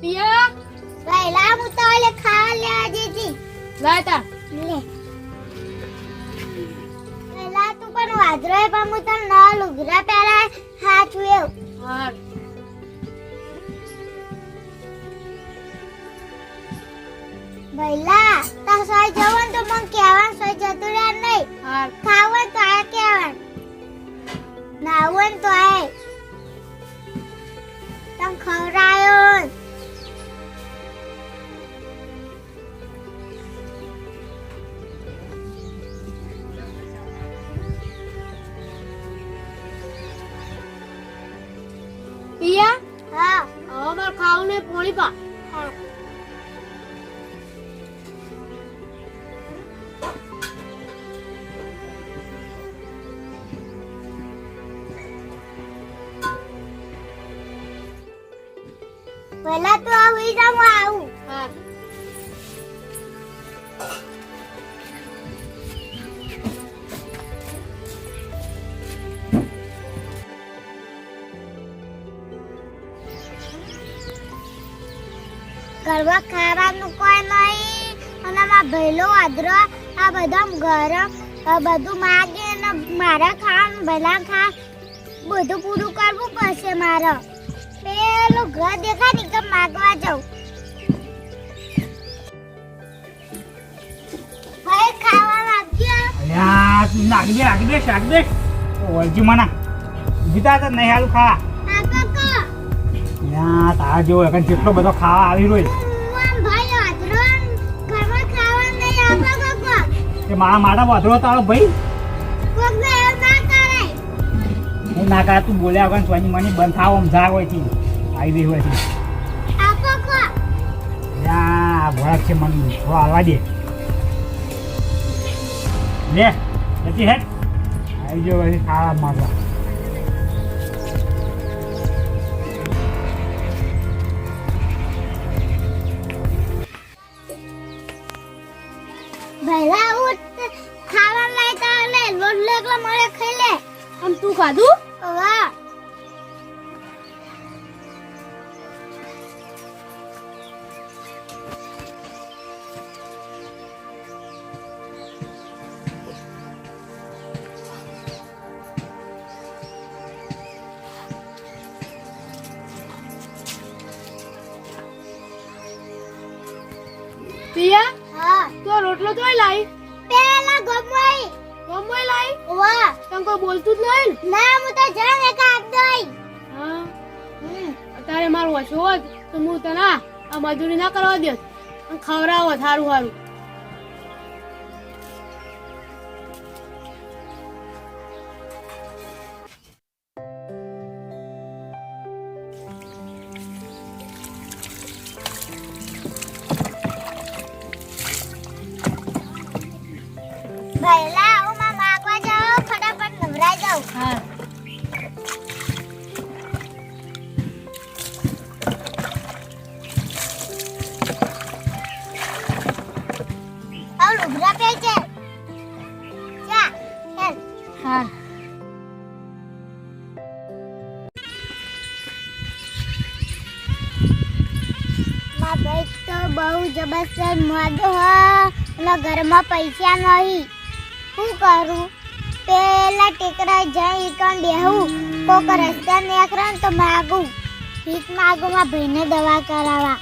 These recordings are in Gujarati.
પિયા પહેલા મુતાલે ખા લે જીજી તાર લે પહેલા તું પણ વાદરો એ પણ હું ન લુગરા પહેરા હાચું એવું જવું ને તો પિયા? હા. હવે માર ખાવું ને પોણી પા. હા. પહેલા તો આ હુઈ જા આવું. હાર ઘરમાં ખાવાનું કોઈ નહીં. અને મારા ભઈલો વાદરો આ બધા ગરમ બધું માગે ને મારા ખાવાનું, ભલા ખા. બધું પૂરું કરવું પડશે મારે. પેલું ઘર દેખાય ને કે માગવા જાઉં. અલ્યા દે, નાખી દે નાખી દે. ઓળજી મને જીતા તો નહીં હાલ ખા. અલ્યા તારા જેવો એકન જેટલો બધો ખાવા આવી રહ્યો એ મા મારા વધરો તારો ભાઈ. ને ના હું ના કાં તું બોલ્યા વગર સોની મને બંધ થાવ આમ જા હોયથી આવી રહી હોયથી યા અલ્યા છે મને થોડો આવવા દે. લે જતી હેટ આવી જો ખાવા માંગવા. આમ તું ખાધું વાહ પિયા હા તો રોટલો તોય લાઈ પેલા ગમવાઈ ગમોય લાઈ વાહ તને કોઈ બોલતું જ નહીં ને? હું તો જાણ એક આપ દઈ હા? અત્યારે મારું ઓછો હોત તો હું તને આ મજૂરી ના કરવા દેત ખવડાવો સારું સારું જાઉં હા. આવ છે? હેલ હા. માં ભાઈ તો બહુ જબરજસ્ત મોડો હ અને ઘરમાં પૈસા નહીં. શું કરું? પેલા ટેકરા જઈ કણ બેહું કોક રસ્તા નેકરણ તો માગું. ભીખ માગું માં ભાઈને દવા કરાવવા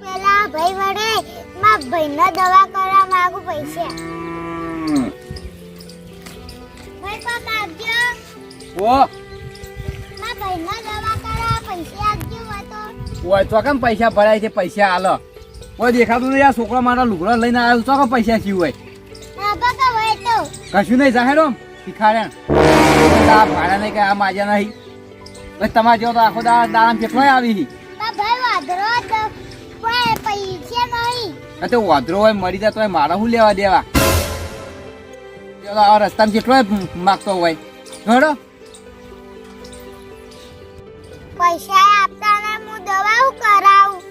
પેલા ભાઈ વડે માં ભાઈને દવા કરવા માગું પૈસા. ભાઈ કોક આપજો. ઓ ઓય તો કેમ પૈસા ભરાય છે? પૈસા આલો. કોઈ દેખાતું નહીં આ છોકરો મારા લુગડા લઈને આવ્યો તો કેમ પૈસા શી હોય? હોય કશું નહીં જાહેર શીખાડે. આ ભાડા નહીં કે આ માજા નહીં. બસ તમારે જેવો તો આખો દાડા દાળ કેટલો આવી ભાઈ તો વાંદરો હોય મરી જાય તો મારા શું લેવા દેવા? આ રસ્તામાં કેટલો માગતો હોય. ઘડો પૈસા આપતા દવા હું કરાવું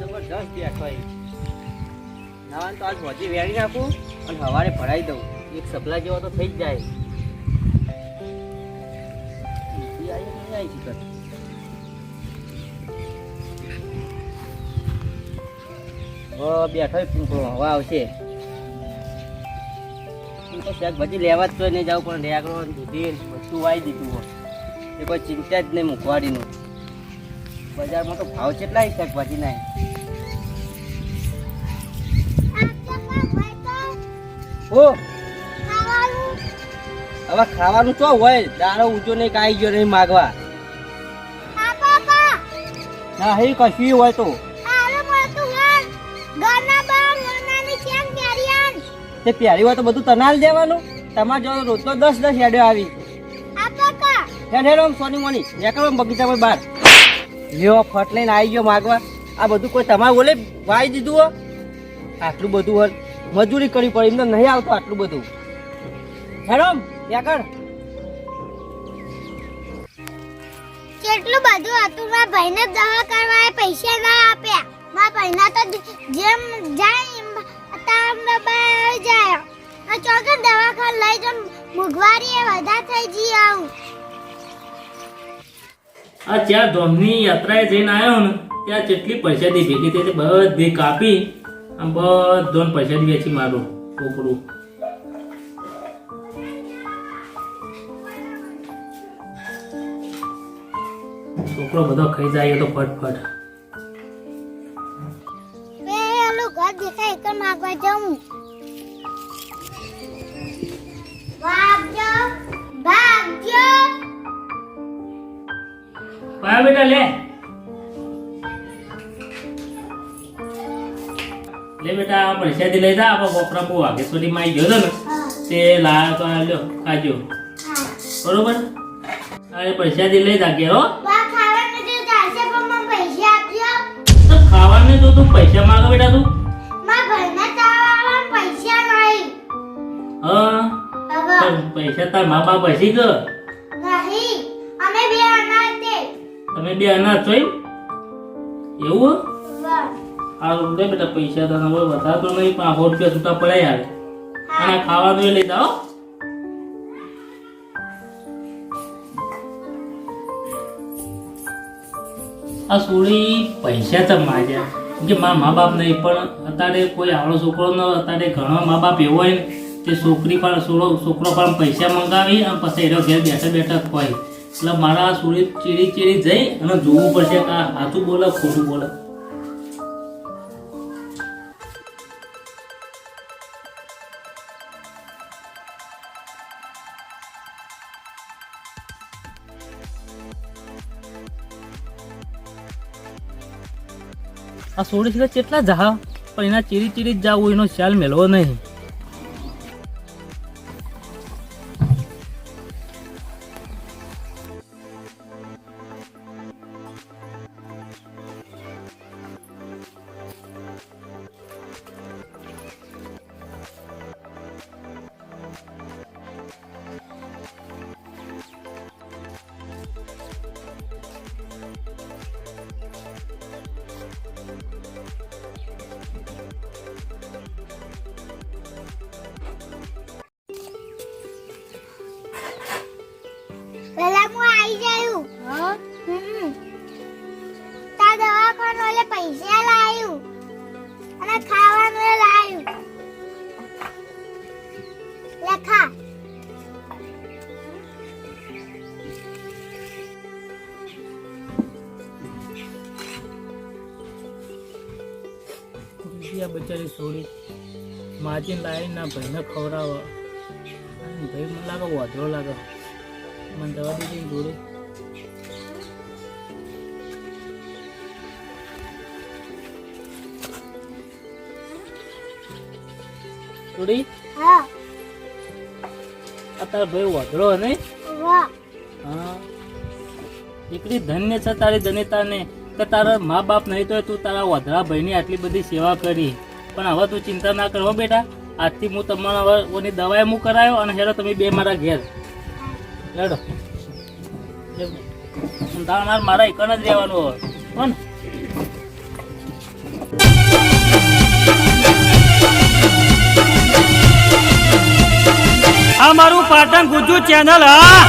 જબરદસ્ત દેખાય નવાન આજ વધી વેરી નાખું અને સવારે ભરાઈ દઉં. એક સપલા જેવો તો થઈ જ જાય. આવી બેઠો પીંપળો હવે આવશે. શાકભાજી લેવા જ તો નહીં જાવ પણ રેગડો દૂધી બધું વાવી દીધું એ કોઈ ચિંતા જ નહીં મૂકવાડીનું. બજારમાં તો ભાવ કેટલા શાકભાજી ના ઓ! હવે ખાવાનું ચો હોય દારો ઊંચો નહીં કાઈ ગયો નહીં માગવા. હા હે કશું હોય તો. તે પ્યારી હોય તો બધું તનાલ દેવાનું. તમારે જો રોજ તો દસ દસ હેડ્યો આવી. હેડ હેડ આમ સોની મોની. નીકળો બગીચા પર બહાર લ્યો ફટ લઈને આવી ગયો માગવા. આ બધું કોઈ તમારે બોલે વાઈ દીધું હો? આટલું બધું હોય મજૂરી કરવી પડે એમને નહીં આવતું આટલું બધું. હેડમ નીકળ કેટલું બધું હતું? મારા ભાઈને દવા કરવા પૈસા ના આપ્યા. મારા ભાઈના તો જેમ જાય એમ તામ આવી જાય. આ ચોકન દવાખાને લઈ જાઉં મોંઘવારી એ વધારે થઈ જી આવું. આ ચાર ધોમની યાત્રાએ જઈને આવ્યો ને, ત્યાં જેટલી પૈસાથી ભેગી થઈ બધી કાપી આમ બધો પૈસાથી વેચી મારું છોકરું. છોકરો બધો ખાઈ જાય તો ફટફટ. એક માગવા જાઉં ભાગજો ભાગજો પાયા બેટા લે. લે બેટા આ પૈસાથી લઈ જા આપણે વપરા બહુ સુધી માં ગયો ને તે લાયો તો આ લ્યો ખાજો. બરોબર? આ પૈસા પૈસાથી લઈ જા ઘેર પૈસા ખાવાને તો તું પૈસા માંગો બેટા તું. હા? પણ પૈસા તાર મા બાપ હસી ગયો નહીં અમે બે અનાજ તે તમે બે અનાથ છો એવું. આ લે બેટા પૈસા તને હવે વધારે તો નહીં પણ સો રૂપિયા છૂટા પડ્યા આવે અને ખાવાનું એ લઈ જાઓ આ સોળી પૈસા તો માગ્યા કે મારા મા બાપ નહીં પણ અત્યારે કોઈ આવડો છોકરો ન અત્યારે ઘણા મા બાપ એવો હોય ને કે છોકરી પણ છોડો છોકરો પણ પૈસા મંગાવી અને પછી એનો ઘેર બેઠા બેઠા ખોય એટલે મારા આ સોળી ચીડી ચીડી જઈ અને જોવું પડશે કે આ સાચું બોલે, ખોટું બોલે. આ સોળી છે કેટલા જા પણ એના ચીરી ચીરી જ જાવું, એનો ખ્યાલ મેળવો નહીં. લેખા આ બચારી છોડી માજી લાવી ના ભાઈને ખવડાવવા. ભાઈ મને લાગે વાંધો લાગે. મને દવા દીધી જોડે થોડી હા. તારા ભાઈ વાંધો નહીં? હા. દીકરી ધન્ય છે તારી જનિતાને કે તારા મા બાપ નહીં તો તું તારા વધરા ભાઈની આટલી બધી સેવા કરી. પણ હવે તું ચિંતા ના કરો બેટા. આજથી હું તમારા હવે ઓની દવાએ હું કરાયો અને હેરો તમે બે મારા ઘેર. લડો તાર માર મારા એકણ જ રહેવાનું હોય. હો આ મારું પાટણ ગુજુ ચેનલ હા?